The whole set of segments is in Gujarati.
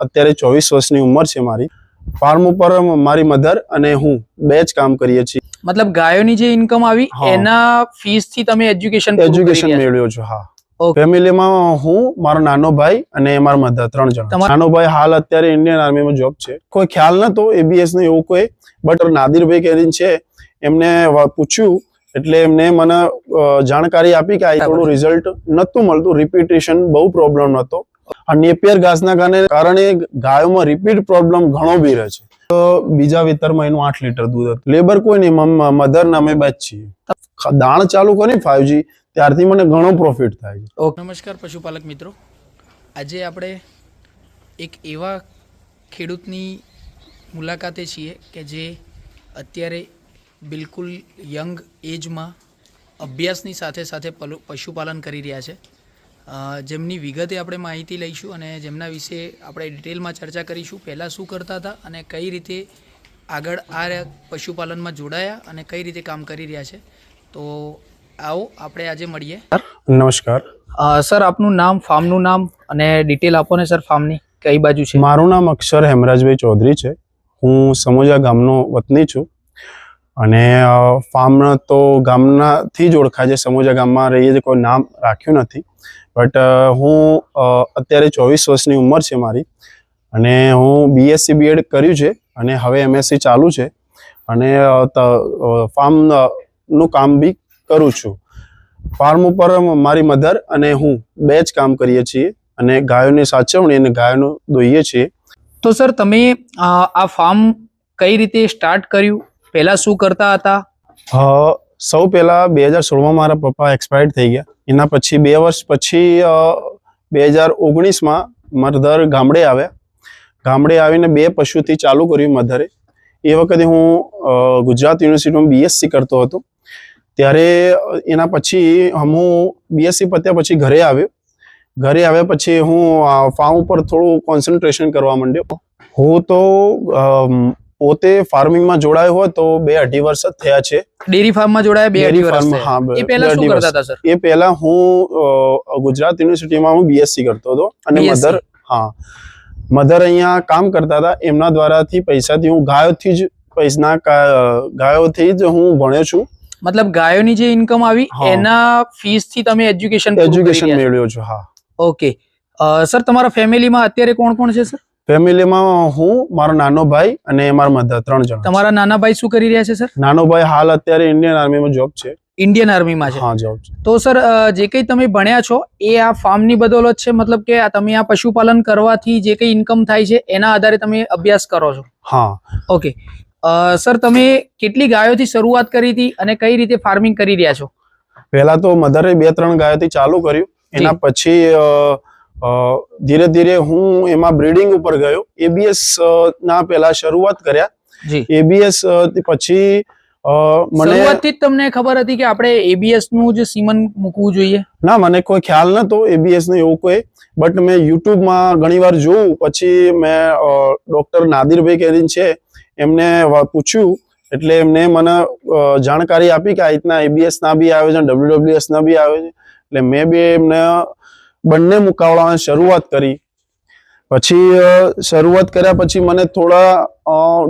અત્યારે ચોવીસ વર્ષની ઉંમર છે મારી. ફાર્મ ઉપર મારી મધર અને હું બે જ કામ કરીએ છીએ. મતલબ ગાયોની જે ઇન્કમ આવી એના ફીસથી તમે એજ્યુકેશન એજ્યુકેશન મેળવ્યો છો હા. ફેમિલીમાં હું મારો નાનો ભાઈ અને મારા મધર ત્રણ જણ. નાનો ભાઈ હાલ અત્યારે ઇન્ડિયન આર્મીમાં જોબ છે. કોઈ ખ્યાલ નતો એબીએસ નો એવું કોઈ બટ નાદિરભાઈ કરીને છે એમને પૂછ્યું એટલે એમને મને જાણકારી આપી કે આ થોડું રિઝલ્ટ નતું મળતું. રિપીટેશન બહુ પ્રોબ્લેમ હતો. આ નેપિયર ઘાસના કારણે કારણે ગાયોમાં રિપીટ પ્રોબ્લેમ ઘણો બી રહે છે. તો બીજા વિતરમાં એનું આઠ લીટર દૂધ હતું. લેબર કોઈ નહીં મધર નામે બેચ છીએ. દાણ ચાલુ કરી ફાઈવજી ત્યારથી મને ઘણો પ્રોફિટ થાય છે. ઓકે. નમસ્કાર પશુપાલક મિત્રો. આજે આપણે એક એવા ખેડૂતની મુલાકાતે છીએ કે જે અત્યારે બિલકુલ યંગ એજમાં અભ્યાસની સાથે સાથે પલુ- પશુપાલન કરી રહ્યા છે. જેમની વિગતે આપણે માહિતી લઈશું અને જેમના વિશે આપણે ડિટેલમાં ચર્ચા કરીશું. પહેલાં શું કરતા હતા અને કઈ રીતે આગળ આ પશુપાલનમાં જોડાયા અને કઈ રીતે કામ કરી રહ્યા છે. તો આવો આપણે આજે મળીએ. નમસ્કાર. સર આપનું નામ ફાર્મનું નામ અને ડિટેલ આપો ને સર ફાર્મની કઈ બાજુ છે? મારું નામ અક્ષર હેમરાજભાઈ ચૌધરી છે. હું સમોજા ગામનો વતની છું અને ફાર્મ તો ગામનાથી જ ઓળખાય છે. સમોજા ગામમાં રહીએ છીએ કોઈ નામ રાખ્યું નથી. બટ હું અત્યારે ચોવીસ વર્ષની ઉંમર છે મારી અને હું બીએસસી બીએડ કર્યું છે અને હવે એમએસસી ચાલુ છે અને ફાર્મનું કામ બી કરું છું. ફાર્મ ઉપર મારી મધર અને હું બે જ કામ કરીએ છીએ અને ગાયોની સાચવણી અને ગાયોનું દોઈએ છીએ. તો સર તમે આ ફાર્મ કઈ રીતે સ્ટાર્ટ કર્યું? પહેલાં શું કરતા હતા? સૌ પહેલાં બે હજાર સોળમાં મારા પપ્પા એક્સપાયર્ડ થઈ ગયા. એના પછી બે વર્ષ પછી બે હજાર ઓગણીસમાં મધર ગામડે આવ્યા. ગામડે આવીને બે પશુથી ચાલુ કર્યું મધરે. એ વખતે હું ગુજરાત યુનિવર્સિટીમાં બીએસસી કરતો હતો. ત્યારે, એના પછી હું બીએસસી પત્યા પછી ઘરે આવ્યો. ઘરે આવ્યા પછી હું ફાર્મ ઉપર થોડું કોન્સન્ટ્રેશન કરવા માંડ્યો. હું તો પોતે ફાર્મિંગમાં જોડાયો હોય તો બે અઢી વર્ષ જ થયા છે. ડેરી ફાર્મમાં જોડાયા બે અઢી વર્ષ હા, એ પહેલા શું કરતા હતા સર? એ પહેલા હું ગુજરાત યુનિવર્સિટીમાં હું બીએસસી કરતો હતો અને મધર હા મધર અહીંયા કામ કરતા હતા. એમના દ્વારાથી પૈસાથી હું ગાયોથી જ પૈસા ગાયોથી જ હું ભણ્યો છું. મતલબ ગાયોની જે ઇન્કમ આવી એના ફીસથી તમે એજ્યુકેશન એજ્યુકેશન મેળવ્યો છો હા. ઓકે સર તમારા ફેમિલીમાં અત્યારે કોણ કોણ છે સર? ફેમિલીમાં હું મારો નાનો ભાઈ અને મારા મધર ત્રણ જણ. તમારા નાના ભાઈ શું કરી રહ્યા છે સર? નાનો ભાઈ હાલ અત્યારે ઇન્ડિયન આર્મીમાં જોબ છે. ઇન્ડિયન આર્મીમાં છે. હા જોબ છે. તો સર જે કંઈ તમે ભણ્યા છો એ આ ફાર્મની બદોલત છે? મતલબ કે તમે આ પશુપાલન કરવાથી જે કંઈ ઇન્કમ થાય છે એના આધારે તમે અભ્યાસ કરો છો? હા. ઓકે સર તમે કેટલી ગાયોથી શરૂઆત કરી હતી અને કઈ રીતે ફાર્મિંગ કરી રહ્યા છો? પહેલા તો મધરે બે ત્રણ ગાયોથી ચાલુ કર્યું. એના પછી ધીરે ધીરે હું એમાં બ્રીડિંગ ઉપર ગયો. એબીએસ ના પહેલા શરૂઆત કર્યા. એબીએસ પછી મને શરૂઆતથી તમને ખબર હતી કે આપણે એબીએસનું જ સીમન મૂકવું જોઈએ? ના મને કોઈ ખ્યાલ નતો એબીએસનું એવું કોઈ. બટ મેં યુટ્યુબમાં ઘણીવાર જોયું પછી મેં ડોક્ટર નાદિરભાઈ કરીને છે એમને પૂછ્યું. એટલે એમને મને જાણકારી આપી કે આ રીતના એબીએસ ના બી આવે છે ડબલ્યુડબ્લ્યુએસ ના બી આવે છે. એટલે મેં બી એમને બંને મુકાબલામાં શરૂઆત કરી. પછી શરૂઆત કર્યા પછી મને થોડા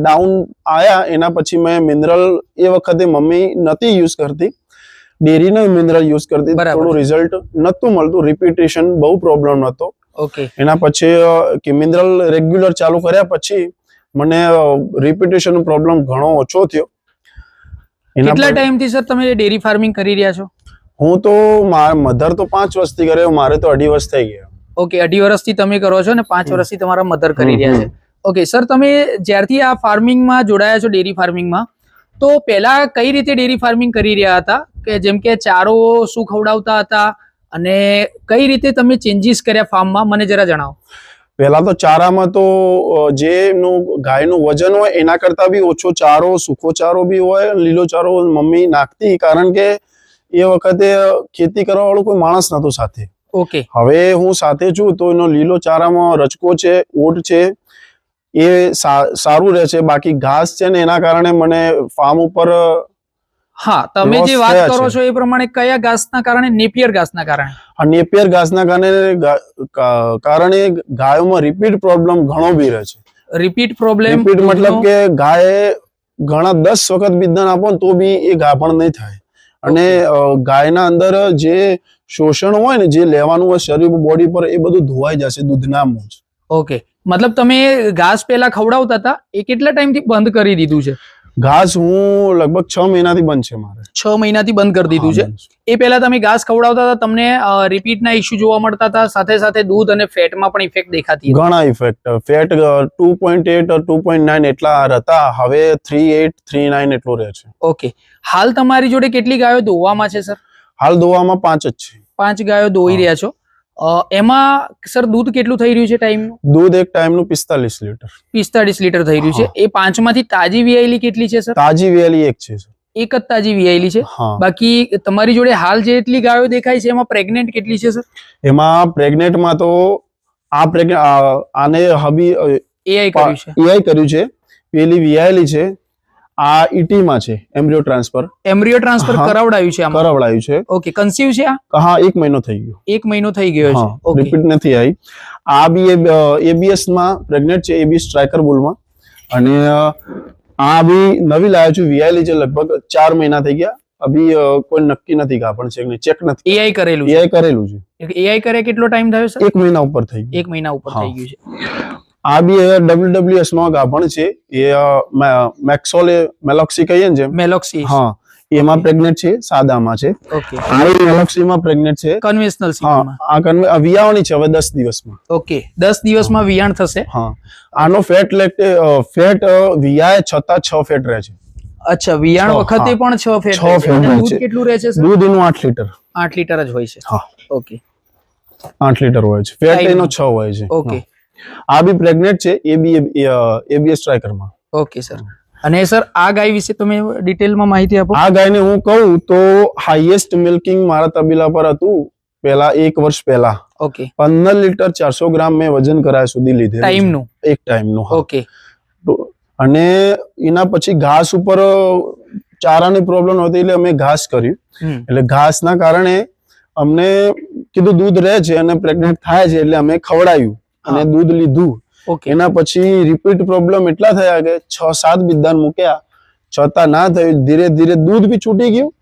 ડાઉન આયા. એના પછી મેં મિનરલ એ વખતે મમ્મી નથી યુઝ કરતી. ડેરીનો મિનરલ યુઝ કરતી. થોડું રિઝલ્ટ નહોતું મળતું. રિપીટેશન બહુ પ્રોબ્લેમ હતો. ઓકે એના પછી કે મિનરલ રેગ્યુલર ચાલુ કર્યા પછી મને રિપીટેશન પ્રોબ્લેમ ઘણો ઓછો થયો. કેટલા ટાઈમથી સર તમે ડેરી ફાર્મિંગ કરી રહ્યા છો? હું તો મધર તો પાંચ વર્ષથી કરે મારે તો અઢી વર્ષ થઈ ગયા. ઓકે અઢી વર્ષથી તમે કરો છો ને પાંચ વર્ષથી તમારા મધર કરી રહ્યા છે. ઓકે સર તમે જ્યારથી આ ફાર્મિંગમાં જોડાયા છો ડેરી ફાર્મિંગમાં તો પહેલા કઈ રીતે ડેરી ફાર્મિંગ કરી રહ્યા હતા? કે જેમ કે ચારો શું ખવડાવતા હતા? અને કઈ રીતે તમે ચેન્જીસ કર્યા ફાર્મમાં મને જરા જણાવો. પહેલા તો ચારામાં તો જે એમનું ગાયનું વજન હોય એના કરતાં બી ઓછો ચારો સૂકો ચારો બી હોય લીલો ચારો મમ્મી નાખતી કારણ કે એ વખતે ખેતી કરવા વાળું કોઈ માણસ નતો સાથે. ઓકે. હવે હું સાથે છું તો એનો લીલો ચારામાં રચકો છે ઓટ છે એ સારું રહે છે. બાકી ઘાસ છે ને એના કારણે મને ફાર્મ ઉપર હા તમે જે વાત કરો છો. એ પ્રમાણે કયા ઘાસના કારણે? નેપિયર ઘાસના કારણે. નેપિયર ઘાસના કારણે કારણે ગાયોમાં રિપીટ પ્રોબ્લેમ ઘણો બી રહે છે. રિપીટ પ્રોબ્લેમ રિપીટ મતલબ કે ગાય ઘણા દસ વખત બિદાન આપો તો બી એ ગાભણ નહીં થાય. અને ગાયના અંદર જે શોષણ હોય ને જે લેવાનું હોય શરીર બોડી પર એ બધું ધોવાઈ જશે દૂધના મોજ ઓકે મતલબ તમે ઘાસ પેલા ખવડાવતા હતા એ કેટલા ટાઈમથી બંધ કરી દીધું છે? ઘાસ હું લગભગ છ મહિનાથી બંધ છે મારે. છ મહિનાથી બંધ કરી દીધું છે. એ પહેલા તમે ઘાસ ખવડાવતા હતા તમને રિપીટના ઇસ્યુ જોવા મળતા હતા સાથે સાથે દૂધ અને ફેટમાં પણ ઇફેક્ટ દેખાતી ઘણા effect fat two point eight two point nine એટલા હતા હવે થ્રી એટ થ્રી નાઇન એટલું રહે છે. ઓકે. હાલ તમારી જોડે કેટલી ગાયો દોવામાં છે સર? હાલ દોવામાં પાંચ જ છે. પાંચ ગાયો દોઈ રહ્યા છો. એમાં સર દૂધ કેટલું થઈ રહ્યું છે ટાઈમ દૂધ એક ટાઈમનું પિસ્તાલીસ લીટર. પિસ્તાલીસ લીટર થઈ રહ્યું છે. એ પાંચમાંથી તાજી વિયાયેલી કેટલી છે સર? તાજી વેલી એક છે એક જ તાજી વિયાયેલી છે? બાકી તમારી જોડે હાલ જેટલી ગાયો દેખાય છે એમાં પ્રેગ્નેન્ટ કેટલી છે સર? એમાં પ્રેગ્નેન્ટમાં તો આ પ્રેગ્નેન્ટ આને હબી એઆઈ કર્યું છે. એઆઈ કર્યું છે. પેલી વિયાયેલી છે. આ ઈટીમાં છે એમ્બ્રિયો ટ્રાન્સફર એમ્બ્રિયો ટ્રાન્સફર કરાવડાયું છે આમાં? કરાવડાયું છે. ઓકે કન્સીવ છે આ? હા એક મહિનો થઈ ગયો. એક મહિનો થઈ ગયો છે. ઓકે રિપીટ નથી આવી. આ બી એબીએસમાં પ્રેગ્નેન્ટ છે એબી સ્ટ્રાઇકર બુલમાં. અને આ બી નવી લાવ્યો છું વીઆઈલી જે લગભગ ચાર મહિના થઈ ગયા. અભી કોઈ નક્કી નથી કા પણ છે કે ચેક નથી. એઆઈ કરેલું છે? એઆઈ કરેલું છે. એઆઈ કરે કેટલો ટાઈમ થયો સર એક મહિના ઉપર થઈ ગયું. એક મહિના ઉપર થઈ ગયું છે. આ બી ડબલ્યુડબ્લ્યુએસમાં ગાભણ છે. એ મેક્સોલ મેલોક્સી કહીએ ને જેમ. મેલોક્સી. હા એમાં પ્રેગ્નેન્ટ છે સાદામાં છે. ઓકે આ મેલોક્સીમાં પ્રેગ્નેન્ટ છે. કન્વેન્શનલ હા આ કન્વે આ છે હવે દસ દિવસમાં. ઓકે દસ દિવસમાં વિયાણ થશે? હા. આનો ફેટ લેક્ટે ફેટ વિયાય છતાં છ ફેટ રહે છે. અચ્છા વિયાણ વખતે પણ છ ફેટ રહે છે. દૂધ કેટલું રહે છે દૂધ એનું આઠ લીટર. આઠ લીટર જ હોય છે. હા. ઓકે આઠ લીટર હોય છે. ફેટ. એનો છ હોય છે. ઓકે. આ બી પ્રેગ્નેન્ટ છે એ બી સ્ટ્રાઇકરમાં ઓકે સર અને સર આ ગાય વિશે તમે ડિટેલમાં માહિતી આપો. આ ગાયને હું કહું તો હાઈએસ્ટ મિલ્કિંગ મારા તબીલા પર હતું પહેલા એક વર્ષ પહેલા. ઓકે પંદર લીટર ચારસો ગ્રામ મેં વજન કરાય સુધી લીધે. ટાઈમનું એક ટાઈમનું. ઓકે અને એના પછી ઘાસ ઉપર ચારાની પ્રોબ્લેમ હતી એટલે અમે ઘાસ કર્યું. એટલે ઘાસના કારણે અમને કીધું દૂધ રહે છે અને પ્રેગ્નેન્ટ થાય છે એટલે અમે ખવડાવ્યું અને દૂધ લીધું. એના પછી રિપીટ પ્રોબ્લેમ એટલા થયા કે છ સાત બિદાન મૂક્યા. છતાં ના થયું. ધીરે ધીરે દૂધ બી છૂટી ગયું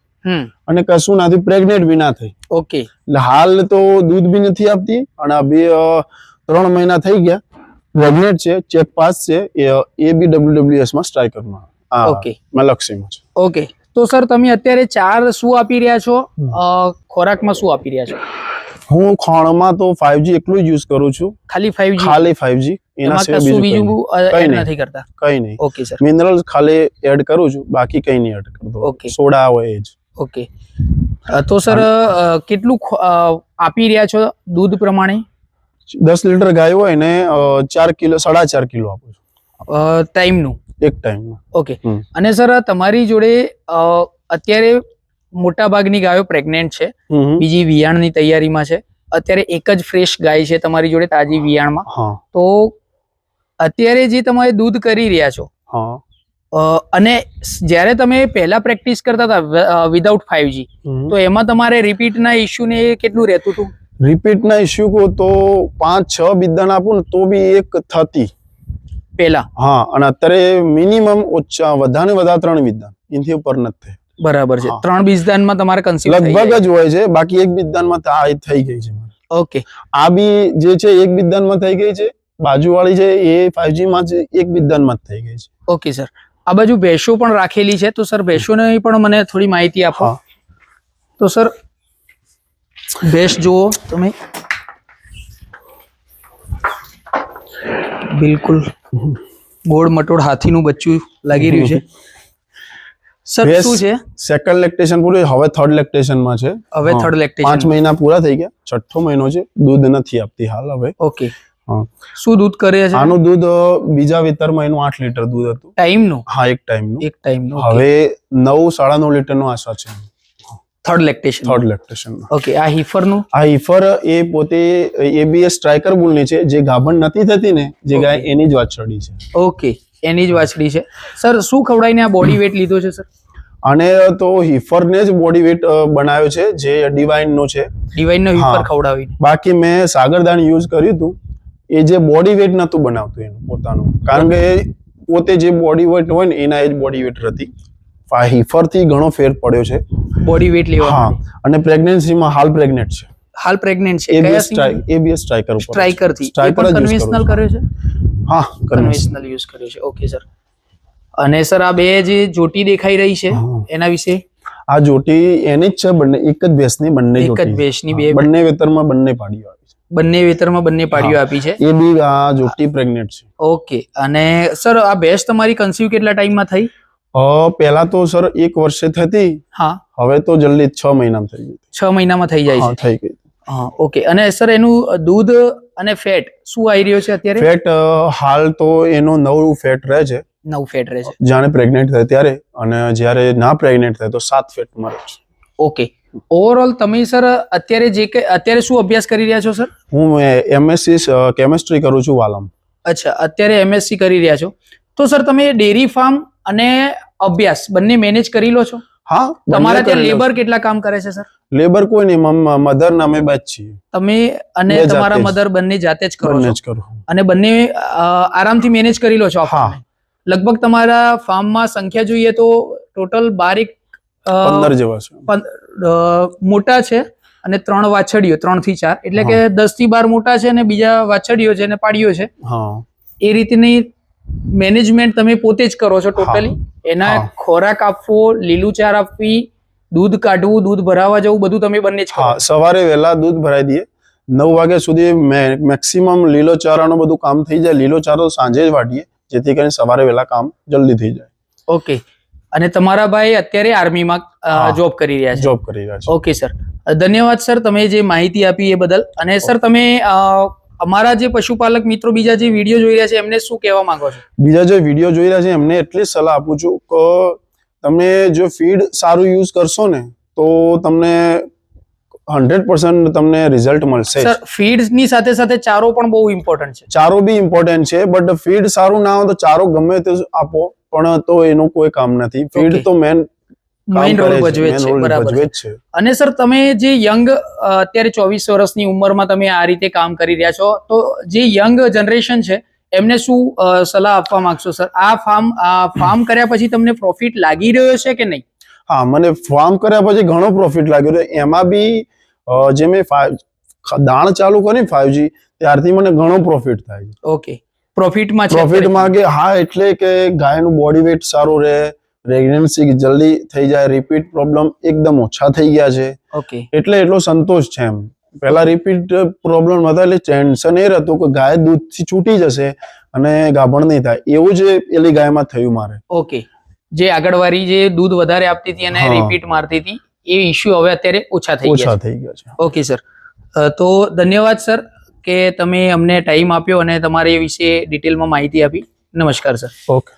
અને કશું નાથી પ્રેગ્નેન્ટ બી ના થઈ. ઓકે. હાલ તો દૂધ બી નથી આપતી. અને આ બે ત્રણ મહિના થઈ ગયા. પ્રેગ્નેન્ટ છે ચેક પાસ છે. એ બી ડબલ્યુડબ્લ્યુએસમાં સ્ટ્રાઇકરમાં ઓકે. મેલક્સીમાં છે. ઓકે. તો સર તમે અત્યારે ચાર શું આપી રહ્યા છો? ખોરાકમાં શું આપી રહ્યા છો? હું ખાણમાં તો 5G એકલું જ યુઝ કરું છું. ખાલી ફાઈવ જી ખાલી 5G એના સિવાય બીજું કંઈ. નથી કરતા? કંઈ નહીં. ઓકે સર મિનરલ્સ ખાલી એડ કરું છું બાકી કંઈ નહીં એડ કરતો. ઓકે સોડા હોય જ. ઓકે તો સર કેટલું આપી રહ્યા છો દૂધ પ્રમાણે? દસ લિટર ગાય હોય ને અ, ચાર કિલો સાડા ચાર કિલો આપું છું. ટાઈમનું એક ટાઈમમાં ઓકે અને સર તમારી જોડે અત્યારે મોટા ભાગની ગાયો પ્રેગ્નેન્ટ છે. બીજી વિયાણની તૈયારીમાં છે. અત્યારે એક જ ફ્રેશ ગાય છે તમારી જોડે તાજી વિયાણમાં. તો અત્યારે જે તમે દૂધ કરી રહ્યા છો અને જ્યારે તમે પહેલા પ્રેક્ટિસ કરતા હતા વિધાઉટ ફાઈવજી તો એમાં તમારે રિપીટના ઇસ્યુ ને કેટલું રહેતું હતું? રિપીટના ઇસ્યુ કહું તો પાંચ છ બિદાન આપું ને તો બી એક થતી. પહેલા. હા અને અત્યારે મિનિમમ ઓછા વધારે વધારે ત્રણ બિદાન. એનાથી ઉપર નથી. થઈ. બરાબર છે. ત્રણ બીજદાનમાં તમારે કન્સીવ લગભગ જ હોય છે. બાકી એક આ થઈ ગઈ છે ઓકે આ બી જે છે એક બિદાનમાં થઈ ગઈ છે. બાજુવાળી છે એ 5G માં છે એક બિદાનમાં જ થઈ ગઈ છે. ઓકે સર આ બાજુ ભેંસો પણ રાખેલી છે. તો સર ભેંસોને પણ મને થોડી માહિતી આપો. તો સર ભેંસ જુઓ તમે. બિલકુલ ગોળ મટોળ હાથીનું બચ્ચું લાગી રહ્યું છે. સર શું છે? સેકન્ડ લેક્ટેશન પૂરું હવે થર્ડ લેક્ટેશનમાં છે. હવે થર્ડ થર્ડ પાંચ લેક્ટેશન મહિના પૂરા થઈ ગયા. છઠ્ઠો મહિનો છે દૂધ નથી આપતી હાલ હવે. ઓકે શું દૂધ કરે છે? આનું દૂધ બીજા વિતરમાં એનું આઠ લીટર દૂધ હતું. ટાઈમનું હા એક ટાઈમનું એક ટાઈમનું હવે નવ સાડા નવ લીટરનો આશા છે. Third lactation third lactation okay આ હિફરનું? આ હિફર એ પોતે એબીએસ સ્ટ્રાઇકર બુલની છે જે ગાભણ નથી થતી ને જે ગાય એની જ વાત ચડી છે. ઓકે એની જ વાછડી છે. સર શું ખવડાવીને આ બોડી વેટ લીધો છે સર? અને તો હિફરને જ બોડી વેટ બનાવ્યો છે જે ડિવાઇન નો છે. ડિવાઇનનો હા. ખવડાવી બાકી મેં સાગરદાન યુઝ કર્યું હતું એ જે બોડી વેટ નતું બનાવતું એનું પોતાનું. કારણ કે પોતે જે બોડી વેટ હોય ને એના એ જ બોડી વેટ હતી. હિફરથી ઘણો ફેર પડ્યો છે. બોડી વેટ લેવા હા. અને પ્રેગ્નન્સીમાં હાલ પ્રેગ્નેન્ટ છે. હાલ પ્રેગ્નેન્ટ છે. એબીએસ સ્ટ્રાઇક એબીએસ સ્ટ્રાઇકર સ્ટ્રાઇકરથી. જ કન્વેન્શનલ. કર્યો છે? હા કન્વેશનલ યુઝ કર્યો છે. ઓકે સર અને સર આ બે જે જોટી દેખાઈ રહી છે એના વિશે? આ જોટી એની જ છે બંને એક જ ભેંસની બંને એક જ ભેંસની બે બંને વેતરમાં બંને પાડીઓ આવી છે. બંને વેતરમાં બંને પાડીઓ આપી છે? એ બી આ જોટી પ્રેગ્નેન્ટ છે. ઓકે અને સર આ ભેંસ તમારી કન્સીવ કેટલા ટાઈમમાં થઈ? પહેલા તો સર એક વર્ષે થતી. હા. હવે તો જલ્દી છ મહિનામાં થઈ ગઈ. છ મહિનામાં થઈ જાય છે. થઈ ગઈ. હા ઓકે અને સર એનું દૂધ અને ફેટ શું આવી રહ્યો છે અત્યારે? ફેટ હાલ તો એનો નવ ફેટ રહે છે. નવ ફેટ રહે છે. જાણે પ્રેગ્નેન્ટ થાય ત્યારે અને જ્યારે ના પ્રેગ્નેન્ટ થાય તો સાત ફેટ મળે છે. ઓકે ઓવરઓલ તમે સર અત્યારે જે કે અત્યારે શું અભ્યાસ કરી રહ્યા છો સર હું એમએસસી કેમેસ્ટ્રી કરું છું વાલમ. અચ્છા અત્યારે એમએસસી કરી રહ્યા છો. તો સર તમે ડેરી ફાર્મ અને અભ્યાસ બંને મેનેજ કરી લો છો? હા તમારા ત્યાં લેબર કેટલા કામ કરે છે સર લેબર કોઈ નહીં મધર ને અમે બે જ છીએ. તમે અને તમારા મધર બંને જાતે જ કરો છો? જ કરો અને બંને આરામથી મેનેજ કરી લો છો હા. લગભગ તમારા ફાર્મમાં સંખ્યા જોઈએ તો ટોટલ બારેક પંદર જેવા છે. મોટા છે અને ત્રણ વાછડીઓ ત્રણથી ચાર. એટલે કે દસથી બાર મોટા છે અને બીજા વાછડીઓ છે અને પાડીઓ છે. હા. એ રીતની મેનેજમેન્ટ તમે પોતે જ કરો છો ટોટલી? એના ખોરાક આપવો લીલું ચાર આપવી દૂધ કાઢવું દૂધ ભરાવા જવું બધું તમે બંને જ હા સવારે વહેલા દૂધ ભરાઈ દઈએ. નવ વાગ્યા સુધી મેક્સિમમ લીલો ચારાનું બધું કામ થઈ જાય. લીલો ચારો સાંજે જ વાટીએ જેથી કરીને સવારે વહેલા કામ જલ્દી થઈ જાય. ઓકે. અને તમારા ભાઈ અત્યારે આર્મીમાં જોબ કરી રહ્યા છે? જોબ કરી રહ્યા છે. Okay sir. ધન્યવાદ સર તમે જે માહિતી આપી એ બદલ. અને સર તમે અમારા જે પશુપાલક મિત્રો બીજા જે વીડિયો જોઈ રહ્યા છે એમને શું કહેવા માંગો છો? બીજા જે વીડિયો જોઈ રહ્યા છે એમને એટલી સલાહ આપું છું કે તમે જો ફીડ સારું યુઝ કરશો ને તો તમને હંડ્રેડ પર્સન્ટ તમને રિઝલ્ટ મળશે. સર ફીડની સાથે સાથે ચારો પણ બહુ ઇમ્પોર્ટન્ટ છે. ચારો બી ઇમ્પોર્ટન્ટ છે બટ ફીડ સારું ના હોય તો ચારો ગમે તે આપો પણ તો એનું કોઈ કામ નથી. ફીડ તો મેન મેઇન રોલ ભજવે છે બરાબર છે. અને સર તમે જે યંગ અત્યારે ચોવીસ વર્ષની ઉંમરમાં તમે આ રીતે કામ કરી રહ્યા છો તો જે યંગ જનરેશન છે એમને શું સલાહ આપવા માંગશો સર? આ ફાર્મ આ ફાર્મ કર્યા પછી તમને પ્રોફિટ લાગી રહ્યો છે કે નહીં? હા મને ફાર્મ કર્યા પછી ઘણો પ્રોફિટ લાગ્યો છે. એમાં બી જે મેં દાણ ચાલુ કરી ફાઈવજી ત્યારથી મને ઘણો પ્રોફિટ થાય છે. ઓકે પ્રોફિટમાં પ્રોફિટમાં કે હા એટલે કે ગાયનું બોડી વેટ સારું રહે પ્રેગ્નન્સી જલ્દી થઈ જાય રિપીટ પ્રોબ્લેમ એકદમ ઓછા થઈ ગયા છે. ઓકે એટલે એટલો સંતોષ છે એમ. પહેલા રિપીટ પ્રોબ્લેમ હતા એટલે ટેન્શન એ હતું કે ગાય દૂધથી છૂટી જશે અને ગાભણ નહીં થાય. એવું જ પેલી ગાયમાં થયું મારે. ઓકે જે આગળવાળી જે દૂધ વધારે આપતી હતી અને રિપીટ મારતી હતી એ ઇશ્યુ હવે અત્યારે ઓછા થઈ ગયા ઓછા થઈ ગયા છે. ઓકે સર તો ધન્યવાદ સર કે તમે અમને ટાઈમ આપ્યો અને તમારે એ વિશે ડિટેલમાં માહિતી આપી. નમસ્કાર સર ઓકે